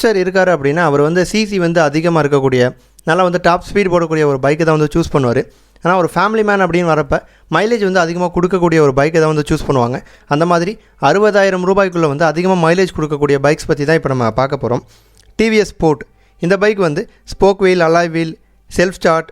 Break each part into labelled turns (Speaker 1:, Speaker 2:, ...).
Speaker 1: Youngster இருக்கார் அப்படின்னா அவர் வந்து சிசி வந்து அதிகமாக இருக்கக்கூடிய நல்லா வந்து டாப் ஸ்பீட் போடக்கூடிய ஒரு பைக்கை தான் வந்து சூஸ் பண்ணுவார். ஆனால் ஒரு ஃபேமிலி மேன் அப்படின்னு வரப்போ மைலேஜ் வந்து அதிகமாக கொடுக்கக்கூடிய ஒரு பைக்கை தான் வந்து சூஸ் பண்ணுவாங்க. அந்த மாதிரி அறுபதாயிரம் ரூபாய்க்குள்ளே வந்து அதிகமாக மைலேஜ் கொடுக்கக்கூடிய பைக்ஸ் பற்றி தான் இப்போ நம்ம பார்க்க போகிறோம் டிவிஎஸ் ஸ்போர்ட் இந்த பைக் வந்து spoke wheel alloy wheel self start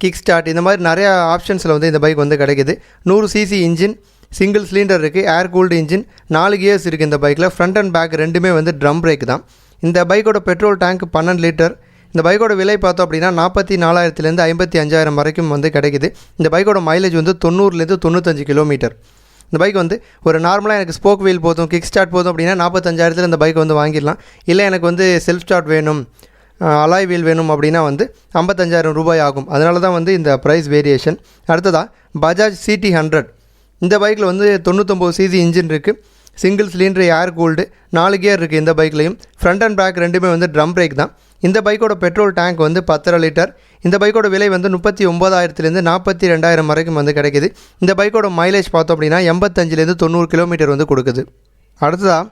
Speaker 1: kick start இந்த மாதிரி நிறையா ஆப்ஷன்ஸில் வந்து இந்த பைக் வந்து கிடைக்குது. நூறு சிசி இன்ஜின் சிங்கிள் சிலிண்டர் இருக்குது ஏர் கூல்டு இன்ஜின் நாலு கியர்ஸ் இருக்குது இந்த பைக்கில் ஃப்ரண்ட் அண்ட் பேக் ரெண்டுமே வந்து ட்ரம் பிரேக் தான். இந்த பைக்கோட பெட்ரோல் டேங்க் பன்னெண்டு லிட்டர். இந்த பைக்கோட விலை பார்த்தோம் அப்படின்னா நாற்பத்தி நாலாயிரத்துலேருந்து ஐம்பத்தி அஞ்சாயிரம் வரைக்கும் வந்து கிடைக்குது. இந்த பைக்கோட மைலேஜ் வந்து தொண்ணூறுலேருந்து தொண்ணூத்தஞ்சு கிலோமீட்டர் இந்த பைக் வந்து ஒரு நார்மலாக எனக்கு ஸ்போக் வீல் போதும் கிக் ஸ்டார்ட் போதும் அப்படின்னா நாற்பத்தஞ்சாயிரத்தில் இந்த பைக் வந்து வாங்கிடலாம். இல்லை எனக்கு வந்து செல்ஃப் ஸ்டார்ட் வேணும் அலாய் வீல் வேணும் அப்படின்னா வந்து ஐம்பத்தஞ்சாயிரம் ரூபாய் ஆகும். அதனால தான் வந்து இந்த ப்ரைஸ் வேரியேஷன் அடுத்ததாக பஜாஜ் சிடி ஹண்ட்ரட் இந்த பைக்கில் வந்து தொண்ணூத்தொம்பது சிசி இன்ஜின் இருக்குது சிங்கிள் சிலிண்டர் ஏர் கூல்டு நாலு கியர் இருக்குது இந்த பைக்லேயும். ஃப்ரண்ட் அண்ட் பேக் ரெண்டுமே வந்து ட்ரம் பிரேக் தான். இந்த பைக்கோட பெட்ரோல் டேங்க் வந்து பத்தரை லிட்டர் இந்த பைக்கோட விலை வந்து முப்பத்தி ஒம்பதாயிரத்துலேருந்து நாற்பத்தி ரெண்டாயிரம் வரைக்கும் வந்து கிடைக்குது. இந்த பைக்கோட மைலேஜ் பார்த்தோம் அப்படின்னா எண்பத்தஞ்சிலேருந்து தொண்ணூறு கிலோமீட்டர் வந்து கொடுக்குது. அடுத்ததாக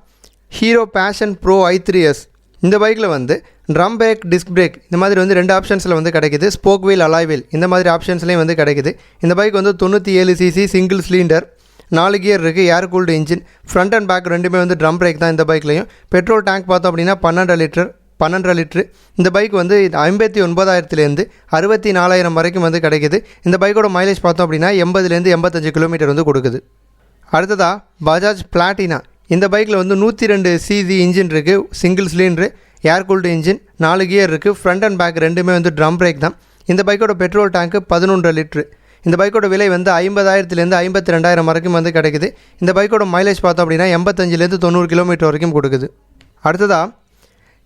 Speaker 1: Hero passion pro I three S இந்த பைக்கில் வந்து ட்ரம் பிரேக் டிஸ்க் பிரேக் இந்த மாதிரி வந்து ரெண்டு ஆப்ஷன்ஸில் வந்து கிடைக்குது. ஸ்போக் வீல் அலாய் வீல் இந்த மாதிரி ஆப்ஷன்ஸ்லேயும் வந்து கிடைக்குது. இந்த பைக் வந்து தொண்ணூற்றி ஏழு சிசி சிங்கிள் சிலிண்டர் நாலு கியர் இருக்குது air cooled engine front and back ரெண்டுமே வந்து ட்ரம் பிரேக் தான் இந்த பைக்லையும் பெட்ரோல் டேங்க் பார்த்தோம் அப்படின்னா பன்னெண்டு லிட்டர் பன்னெண்டரை லிட்ரு இந்த பைக் வந்து ஐம்பத்தி ஒன்பதாயிரத்துலேருந்து அறுபத்தி நாலாயிரம் வரைக்கும் வந்து கிடைக்குது. இந்த பைக்கோட மைலேஜ் பார்த்தோம் அப்படின்னா எண்பதுலேருந்து எண்பத்தஞ்சு கிலோமீட்டர் வந்து கொடுக்குது. அடுத்ததாக பஜாஜ் பிளாட்டினா இந்த பைக்கில் வந்து நூற்றி ரெண்டு சிசி இன்ஜின் இருக்குது single cylinder air cooled engine நாலு கியர் இருக்குது ஃப்ரண்ட் அண்ட் பேக் ரெண்டுமே வந்து ட்ரம் பிரேக் தான். இந்த பைக்கோட பெட்ரோல் டேங்க்கு பதினொன்றரை லிட்ரு இந்த பைக்கோட விலை வந்து ஐம்பதாயிரத்துலேருந்து ஐம்பத்தி ரெண்டாயிரம் வரைக்கும் வந்து கிடைக்குது. இந்த பைக்கோட மைலேஜ் பார்த்தோம் அப்படின்னா எண்பத்தஞ்சிலேருந்து தொண்ணூறு கிலோமீட்டர் வரைக்கும் கொடுக்குது. அடுத்ததாக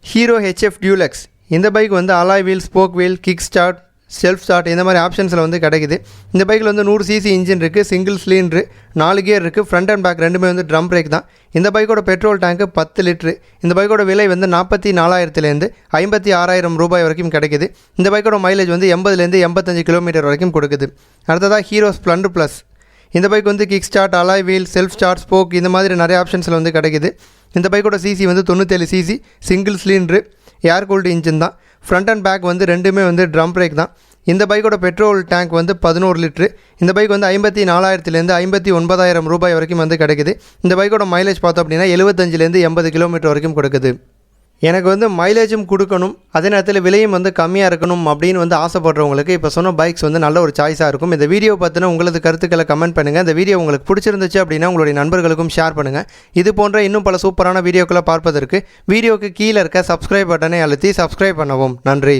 Speaker 1: ஹீரோ ஹெச்எஃப் டியூலக்ஸ் இந்த பைக் வந்து alloy wheel spoke wheel kick start self start இந்த மாதிரி ஆப்ஷன்ஸில் வந்து கிடைக்குது. இந்த பைக்கில் வந்து நூறு சிசி இன்ஜின் இருக்குது சிங்கிள் சிலிண்ட்ரு நாலு கியர் இருக்குது ஃப்ரண்ட் அண்ட் பேக் ரெண்டுமே வந்து ட்ரம் பிரேக் தான். இந்த பைக்கோட பெட்ரோல் டேங்க்கு பத்து லிட்ரு இந்த பைக்கோட விலை வந்து நாற்பத்தி நாலாயிரத்துலேருந்து ஐம்பத்தி ஆறாயிரம் ரூபாய் வரைக்கும் கிடைக்குது. இந்த பைக்கோட மைலேஜ் வந்து எண்பதுலேருந்து எண்பத்தஞ்சு கிலோமீட்டர் வரைக்கும் கொடுக்குது. அடுத்ததாக ஹீரோ ஸ்ப்ளண்டர் ப்ளஸ் இந்த பைக் வந்து kick start alloy wheel self start spoke இந்த மாதிரி நிறைய ஆப்ஷன்ஸில் வந்து கிடைக்குது. இந்த பைக்கோட சிசி வந்து தொண்ணூற்றேழு CC single cylinder air cooled engine தான். ஃப்ரண்ட் அண்ட் பேக் வந்து ரெண்டுமே வந்து ட்ரம் பிரேக் தான். இந்த பைக்கோட பெட்ரோல் டேங்க் வந்து பதினோரு லிட்ரு. இந்த பைக் வந்து ஐம்பத்தி நாலாயிரத்துலேருந்து ஐம்பத்தி ஒன்பதாயிரம் ரூபாய் வரைக்கும் வந்து கிடைக்குது. இந்த பைக்கோட மைலேஜ் பார்த்தோம் அப்படின்னா எழுபத்தஞ்சிலேருந்து எண்பது கிலோமீட்டர் வரைக்கும் கொடுக்குது. எனக்கு வந்து மைலேஜும் கொடுக்கணும். அதே நேரத்தில் விலையும் வந்து கம்மியாக இருக்கணும் அப்படின்னு வந்து ஆசைப்படுறவங்களுக்கு இப்போ சொன்ன பைக்ஸ் வந்து நல்ல ஒரு சாய்ஸாக இருக்கும். இந்த வீடியோ பார்த்தினா உங்களது கருத்துக்களை கமெண்ட் பண்ணுங்கள் இந்த வீடியோ உங்களுக்கு பிடிச்சிருந்துச்சு அப்படின்னா உங்களுடைய நண்பர்களுக்கும் ஷேர் பண்ணுங்கள் இது போன்ற இன்னும் பல சூப்பரான வீடியோக்களை பார்ப்பதற்கு வீடியோக்கு கீழே இருக்க சப்ஸ்கிரைப் பட்டனை அழுத்தி சப்ஸ்கிரைப் பண்ணவும். நன்றி.